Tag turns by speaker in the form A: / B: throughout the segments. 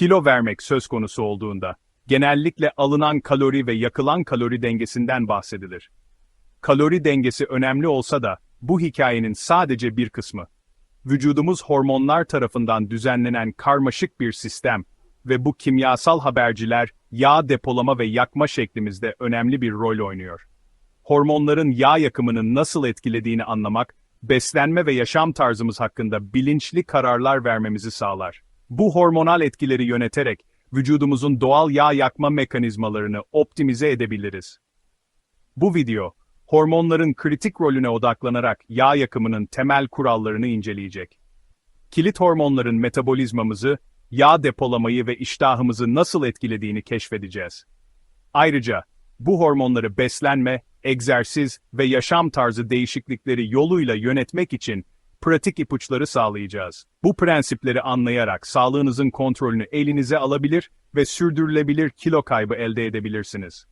A: Kilo vermek söz konusu olduğunda, genellikle alınan kalori ve yakılan kalori dengesinden bahsedilir. Kalori dengesi önemli olsa da, bu hikayenin sadece bir kısmı. Vücudumuz hormonlar tarafından düzenlenen karmaşık bir sistem ve bu kimyasal haberciler yağ depolama ve yakma şeklimizde önemli bir rol oynuyor. Hormonların yağ yakımını nasıl etkilediğini anlamak, beslenme ve yaşam tarzımız hakkında bilinçli kararlar vermemizi sağlar. Bu hormonal etkileri yöneterek, vücudumuzun doğal yağ yakma mekanizmalarını optimize edebiliriz. Bu video, hormonların kritik rolüne odaklanarak yağ yakımının temel kurallarını inceleyecek. Kilit hormonların metabolizmamızı, yağ depolamayı ve iştahımızı nasıl etkilediğini keşfedeceğiz. Ayrıca, bu hormonları beslenme, egzersiz ve yaşam tarzı değişiklikleri yoluyla yönetmek için pratik ipuçları sağlayacağız. Bu prensipleri anlayarak sağlığınızın kontrolünü elinize alabilir ve sürdürülebilir kilo kaybı elde edebilirsiniz.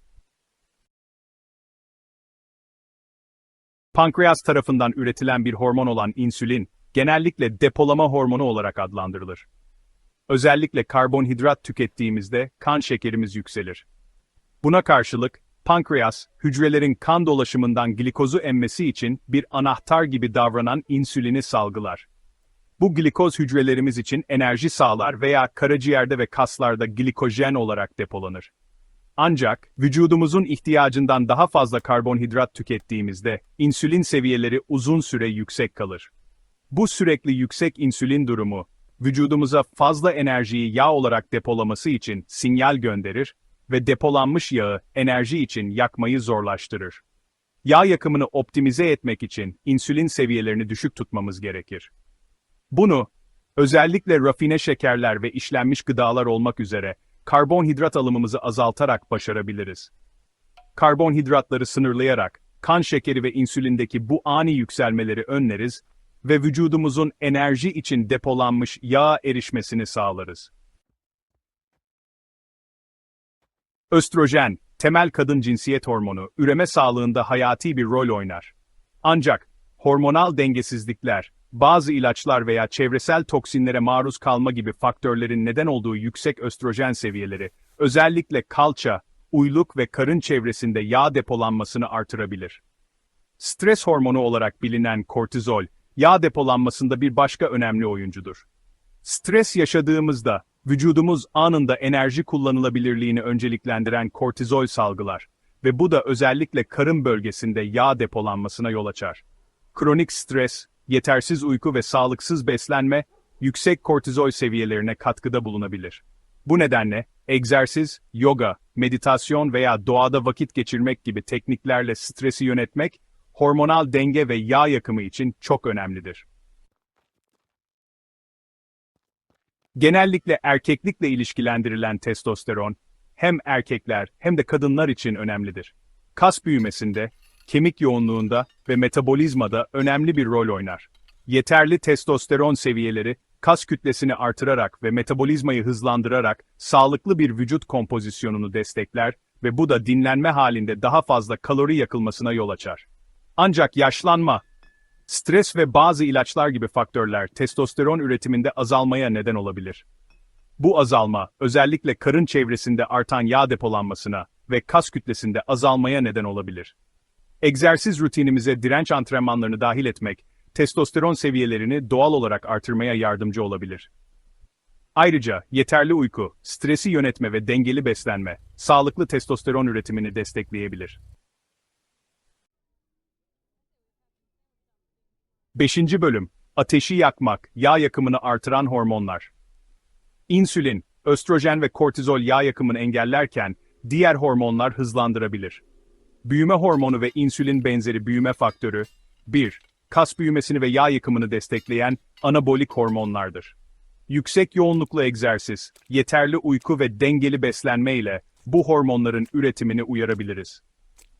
A: Pankreas tarafından üretilen bir hormon olan insülin, genellikle depolama hormonu olarak adlandırılır. Özellikle karbonhidrat tükettiğimizde kan şekerimiz yükselir. Buna karşılık, pankreas, hücrelerin kan dolaşımından glikozu emmesi için bir anahtar gibi davranan insülini salgılar. Bu glikoz hücrelerimiz için enerji sağlar veya karaciğerde ve kaslarda glikojen olarak depolanır. Ancak, vücudumuzun ihtiyacından daha fazla karbonhidrat tükettiğimizde, insülin seviyeleri uzun süre yüksek kalır. Bu sürekli yüksek insülin durumu, vücudumuza fazla enerjiyi yağ olarak depolaması için sinyal gönderir ve depolanmış yağı enerji için yakmayı zorlaştırır. Yağ yakımını optimize etmek için insülin seviyelerini düşük tutmamız gerekir. Bunu, özellikle rafine şekerler ve işlenmiş gıdalar olmak üzere, karbonhidrat alımımızı azaltarak başarabiliriz. Karbonhidratları sınırlayarak, kan şekeri ve insülindeki bu ani yükselmeleri önleriz ve vücudumuzun enerji için depolanmış yağ erişmesini sağlarız. Östrojen, temel kadın cinsiyet hormonu, üreme sağlığında hayati bir rol oynar. Ancak, hormonal dengesizlikler, bazı ilaçlar veya çevresel toksinlere maruz kalma gibi faktörlerin neden olduğu yüksek östrojen seviyeleri, özellikle kalça, uyluk ve karın çevresinde yağ depolanmasını artırabilir. Stres hormonu olarak bilinen kortizol, yağ depolanmasında bir başka önemli oyuncudur. Stres yaşadığımızda, vücudumuz anında enerji kullanılabilirliğini önceliklendiren kortizol salgılar ve bu da özellikle karın bölgesinde yağ depolanmasına yol açar. Kronik stres, yetersiz uyku ve sağlıksız beslenme, yüksek kortizol seviyelerine katkıda bulunabilir. Bu nedenle, egzersiz, yoga, meditasyon veya doğada vakit geçirmek gibi tekniklerle stresi yönetmek, hormonal denge ve yağ yakımı için çok önemlidir. Genellikle erkeklikle ilişkilendirilen testosteron, hem erkekler hem de kadınlar için önemlidir. Kas büyümesinde, kemik yoğunluğunda ve metabolizmada önemli bir rol oynar. Yeterli testosteron seviyeleri, kas kütlesini artırarak ve metabolizmayı hızlandırarak sağlıklı bir vücut kompozisyonunu destekler ve bu da dinlenme halinde daha fazla kalori yakılmasına yol açar. Ancak yaşlanma, stres ve bazı ilaçlar gibi faktörler testosteron üretiminde azalmaya neden olabilir. Bu azalma, özellikle karın çevresinde artan yağ depolanmasına ve kas kütlesinde azalmaya neden olabilir. Egzersiz rutinimize direnç antrenmanlarını dahil etmek, testosteron seviyelerini doğal olarak artırmaya yardımcı olabilir. Ayrıca yeterli uyku, stresi yönetme ve dengeli beslenme, sağlıklı testosteron üretimini destekleyebilir. 5. Bölüm Ateşi yakmak, yağ yakımını artıran hormonlar. İnsülin, östrojen ve kortizol yağ yakımını engellerken, diğer hormonlar hızlandırabilir. Büyüme hormonu ve insülin benzeri büyüme faktörü, 1. Kas büyümesini ve yağ yakımını destekleyen anabolik hormonlardır. Yüksek yoğunluklu egzersiz, yeterli uyku ve dengeli beslenme ile bu hormonların üretimini uyarabiliriz.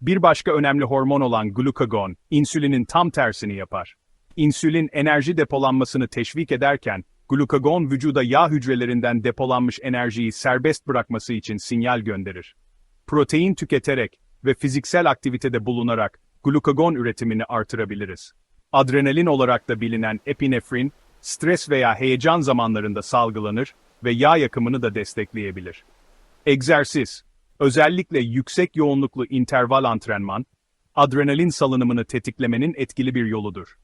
A: Bir başka önemli hormon olan glukagon, insülinin tam tersini yapar. İnsülin enerji depolanmasını teşvik ederken, glukagon vücuda yağ hücrelerinden depolanmış enerjiyi serbest bırakması için sinyal gönderir. Protein tüketerek ve fiziksel aktivitede bulunarak glukagon üretimini artırabiliriz. Adrenalin olarak da bilinen epinefrin, stres veya heyecan zamanlarında salgılanır ve yağ yakımını da destekleyebilir. Egzersiz, özellikle yüksek yoğunluklu interval antrenman, adrenalin salınımını tetiklemenin etkili bir yoludur.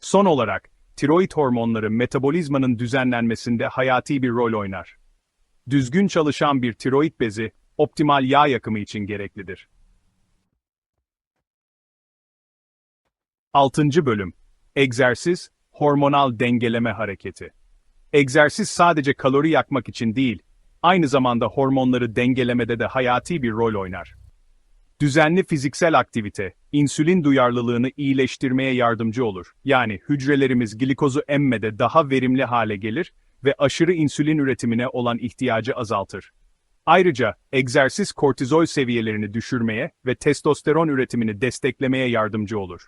A: Son olarak, tiroid hormonları metabolizmanın düzenlenmesinde hayati bir rol oynar. Düzgün çalışan bir tiroid bezi, optimal yağ yakımı için gereklidir. 6. Bölüm Egzersiz, hormonal dengeleme hareketi. Egzersiz sadece kalori yakmak için değil, aynı zamanda hormonları dengelemede de hayati bir rol oynar. Düzenli fiziksel aktivite, insülin duyarlılığını iyileştirmeye yardımcı olur. Yani hücrelerimiz glikozu emmede daha verimli hale gelir ve aşırı insülin üretimine olan ihtiyacı azaltır. Ayrıca egzersiz kortizol seviyelerini düşürmeye ve testosteron üretimini desteklemeye yardımcı olur.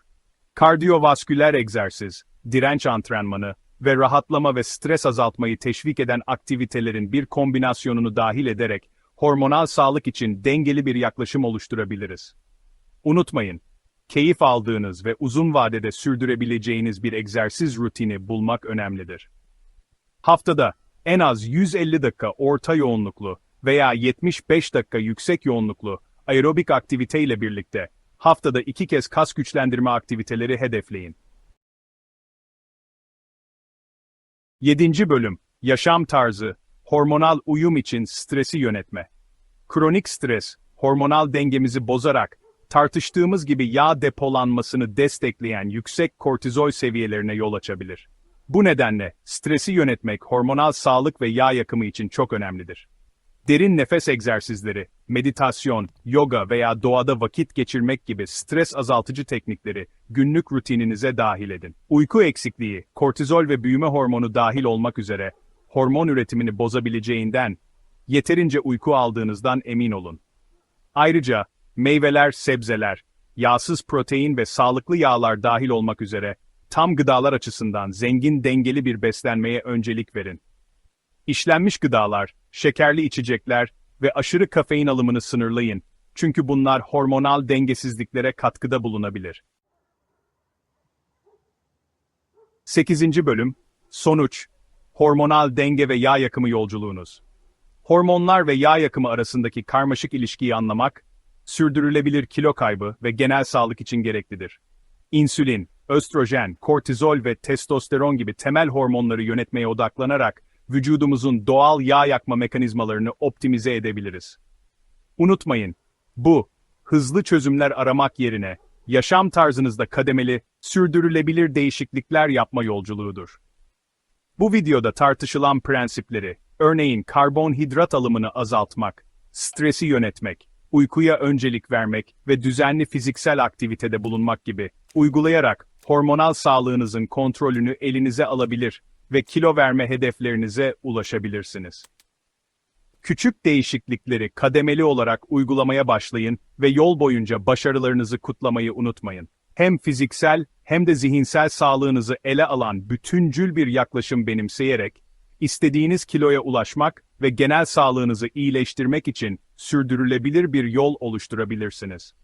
A: Kardiyovasküler egzersiz, direnç antrenmanı ve rahatlama ve stres azaltmayı teşvik eden aktivitelerin bir kombinasyonunu dahil ederek hormonal sağlık için dengeli bir yaklaşım oluşturabiliriz. Unutmayın, keyif aldığınız ve uzun vadede sürdürebileceğiniz bir egzersiz rutini bulmak önemlidir. Haftada en az 150 dakika orta yoğunluklu veya 75 dakika yüksek yoğunluklu aerobik aktivite ile birlikte haftada iki kez kas güçlendirme aktiviteleri hedefleyin. 7. Bölüm Yaşam tarzı, hormonal uyum için stresi yönetme. Kronik stres, hormonal dengemizi bozarak, tartıştığımız gibi yağ depolanmasını destekleyen yüksek kortizol seviyelerine yol açabilir. Bu nedenle stresi yönetmek hormonal sağlık ve yağ yakımı için çok önemlidir. Derin nefes egzersizleri, meditasyon, yoga veya doğada vakit geçirmek gibi stres azaltıcı teknikleri günlük rutininize dahil edin. Uyku eksikliği, kortizol ve büyüme hormonu dahil olmak üzere hormon üretimini bozabileceğinden yeterince uyku aldığınızdan emin olun. Ayrıca meyveler, sebzeler, yağsız protein ve sağlıklı yağlar dahil olmak üzere tam gıdalar açısından zengin dengeli bir beslenmeye öncelik verin. İşlenmiş gıdalar, şekerli içecekler ve aşırı kafein alımını sınırlayın. Çünkü bunlar hormonal dengesizliklere katkıda bulunabilir. 8. Bölüm Sonuç Hormonal denge ve yağ yakımı yolculuğunuz. Hormonlar ve yağ yakımı arasındaki karmaşık ilişkiyi anlamak, sürdürülebilir kilo kaybı ve genel sağlık için gereklidir. İnsülin, östrojen, kortizol ve testosteron gibi temel hormonları yönetmeye odaklanarak vücudumuzun doğal yağ yakma mekanizmalarını optimize edebiliriz. Unutmayın, bu, hızlı çözümler aramak yerine, yaşam tarzınızda kademeli, sürdürülebilir değişiklikler yapma yolculuğudur. Bu videoda tartışılan prensipleri, örneğin karbonhidrat alımını azaltmak, stresi yönetmek, uykuya öncelik vermek ve düzenli fiziksel aktivitede bulunmak gibi uygulayarak hormonal sağlığınızın kontrolünü elinize alabilir ve kilo verme hedeflerinize ulaşabilirsiniz. Küçük değişiklikleri kademeli olarak uygulamaya başlayın ve yol boyunca başarılarınızı kutlamayı unutmayın. Hem fiziksel hem de zihinsel sağlığınızı ele alan bütüncül bir yaklaşım benimseyerek, istediğiniz kiloya ulaşmak ve genel sağlığınızı iyileştirmek için sürdürülebilir bir yol oluşturabilirsiniz.